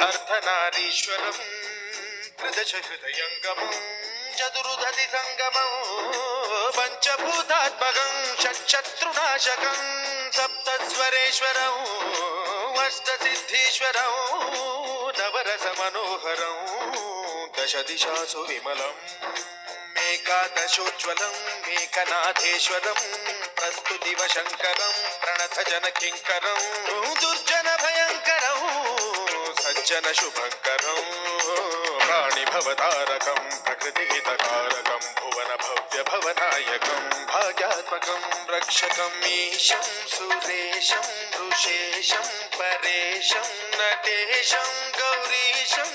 प्रार्थनारीश्वरं त्रिदश हृदयङ्गमं चतुरुधति सङ्गमं पञ्चभूतात्मकं, षट्शत्रुनाशकं, सप्तस्वरेश्वरौ, अष्टसिद्धीश्वरौ, नवरसमनोहरौ दश दिशासु विमलम् एकादशोज्ज्वलं प्रस्तुतिव प्रस्तुतिवशङ्करं, प्रणथजनकिङ्करं, दुर् जन शुभङ्करं प्राणिभवतारकं प्रकृतिहितकारकं भुवन भव्य भवनायकं, भाग्यात्मकं रक्षकम् ईशं सुरेशं, ऋषेशं परेशं, नटेशं गौरीशं